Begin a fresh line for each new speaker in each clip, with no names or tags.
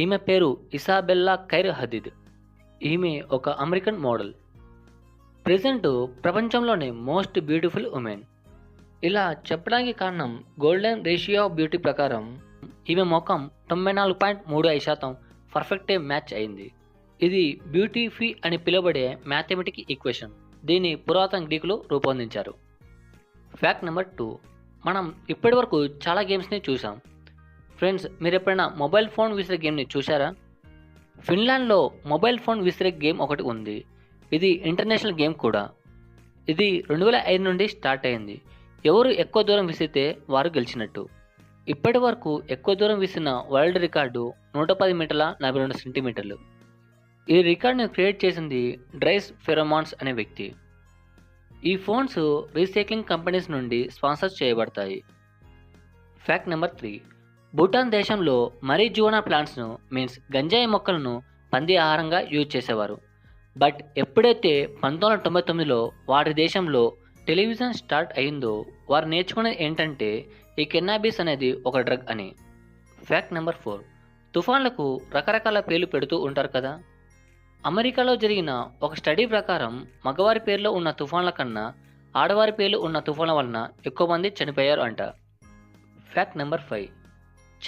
ఈమె పేరు Isabella ఖైర్ Hadid. ఈమె ఒక అమెరికన్ మోడల్. ప్రజెంట్ ప్రపంచంలోనే మోస్ట్ బ్యూటిఫుల్ ఉమెన్. ఇలా చెప్పడానికి కారణం గోల్డెన్ రేషియో ఆఫ్ బ్యూటీ ప్రకారం ఈమె ముఖం తొంభై నాలుగు పాయింట్ మూడు ఐదు శాతం పర్ఫెక్టే మ్యాచ్ అయింది. ఇది బ్యూటీ ఫీ అని పిలువబడే మ్యాథమెటిక్ ఈక్వేషన్. దీన్ని పురాతన గ్రీకులు రూపొందించారు. Fact number two. మనం ఇప్పటివరకు చాలా గేమ్స్ని చూసాం ఫ్రెండ్స్ మీరు ఎప్పుడైనా మొబైల్ ఫోన్ విసిరే గేమ్ని చూసారా ఫిన్లాండ్లో మొబైల్ ఫోన్ విసిరే గేమ్ ఒకటి ఉంది. ఇది ఇంటర్నేషనల్ గేమ్ కూడా. ఇది రెండు వేల ఐదు నుండి స్టార్ట్ అయింది. ఎవరు ఎక్కువ దూరం విసిరితే వారు గెలిచినట్టు. ఇప్పటి వరకు ఎక్కువ దూరం విసిరిన వరల్డ్ రికార్డు నూట పది మీటర్ల నలభై రెండు సెంటీమీటర్లు. ఈ రికార్డును క్రియేట్ చేసింది డ్రైస్ ఫెరోమాన్స్ అనే వ్యక్తి. ఈ ఫోన్స్ రీసైక్లింగ్ కంపెనీస్ నుండి స్పాన్సర్ చేయబడతాయి. ఫ్యాక్ట్ నెంబర్ త్రీ భూటాన్ దేశంలో మరీ జూనా ప్లాంట్స్ను మీన్స్ గంజాయి మొక్కలను పంది ఆహారంగా యూజ్ చేసేవారు. బట్ ఎప్పుడైతే పంతొమ్మిది వందల తొంభై తొమ్మిదిలో వారి దేశంలో టెలివిజన్ స్టార్ట్ అయిందో వారు నేర్చుకునేది ఏంటంటే ఈ కెన్నాబీస్ అనేది ఒక డ్రగ్ అని. Fact number four. తుఫాన్లకు రకరకాల పేర్లు పెడుతూ ఉంటారు కదా. అమెరికాలో జరిగిన ఒక స్టడీ ప్రకారం మగవారి పేర్లో ఉన్న తుఫాన్ల కన్నా ఆడవారి పేర్లు ఉన్న తుఫాన్ల వలన ఎక్కువ మంది చనిపోయారు అంట. Fact number five.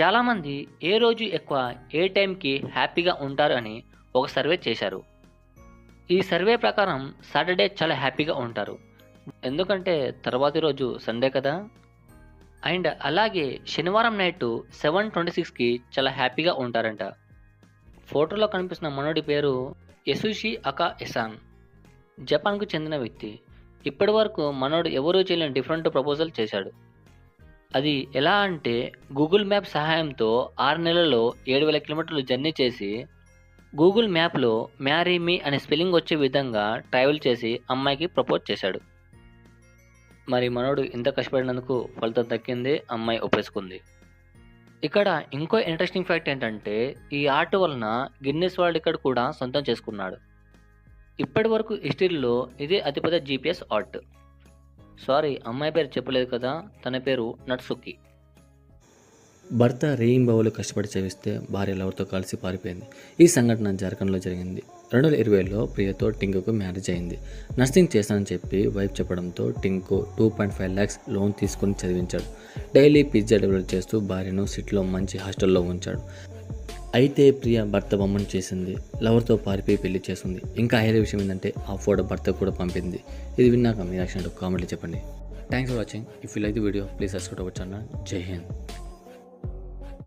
చాలామంది ఏ రోజు ఎక్కువ ఏ టైంకి హ్యాపీగా ఉంటారు అని ఒక సర్వే చేశారు. ఈ సర్వే ప్రకారం సాటర్డే చాలా హ్యాపీగా ఉంటారు. ఎందుకంటే తర్వాతి రోజు సండే కదా. అండ్ అలాగే శనివారం నైట్ సెవెన్ ట్వంటీ సిక్స్కి చాలా హ్యాపీగా ఉంటారంట. ఫోటోలో కనిపిస్తున్న మనోడి పేరు యసుషి అకా ఎసాన్. జపాన్కు చెందిన వ్యక్తి. ఇప్పటి వరకు మనోడు ఎవరూ చేయలేని డిఫరెంట్ ప్రపోజల్ చేశాడు. అది ఎలా అంటే గూగుల్ మ్యాప్ సహాయంతో ఆరు నెలల్లో ఏడు వేల కిలోమీటర్లు జర్నీ చేసి గూగుల్ మ్యాప్లో మ్యారీ మీ అనే స్పెల్లింగ్ వచ్చే విధంగా ట్రావెల్ చేసి అమ్మాయికి ప్రపోజ్ చేశాడు. మరి మనోడు ఇంత కష్టపడినందుకు ఫలితం దక్కింది అమ్మాయి ఒప్పేసుకుంది. ఇక్కడ ఇంకో ఇంట్రెస్టింగ్ ఫ్యాక్ట్ ఏంటంటే ఈ ఆర్ట్ వలన గిన్నెస్ వరల్డ్ ఇక్కడ కూడా సొంతం చేసుకున్నాడు. ఇప్పటి వరకు హిస్టరీలో ఇదే అతిపెద్ద జీపీఎస్ ఆర్ట్ సారీ అమ్మాయి పేరు చెప్పలేదు కదా తన పేరు నట్సుకి.
భర్త రేయింబవలు కష్టపడి చదివిస్తే భార్య లవర్తో కలిసి పారిపోయింది. ఈ సంఘటన జార్ఖండ్లో జరిగింది. రెండు వేల ఇరవైలో ప్రియతో టింకుకు మ్యారేజ్ అయింది. నర్సింగ్ చేస్తానని చెప్పి వైఫ్ చెప్పడంతో Tinku two point five lakhs loan తీసుకొని చదివించాడు. డైలీ పిజ్జా డెలివరీ చేస్తూ భార్యను సిటీలో మంచి హాస్టల్లో ఉంచాడు. అయితే ప్రియ భర్త బొమ్మను చేసింది. లవర్తో పారిపోయి పెళ్ళి చేసింది ఇంకా హైరే విషయం ఏంటంటే ఆ ఫోటో భర్త కూడా పంపింది. ఇది విన్నాక మీ యాక్షన్ కామెంట్లో చెప్పండి. Thanks for watching if you like the video please subscribe అవ్వచ్చు అన్న జై హింద్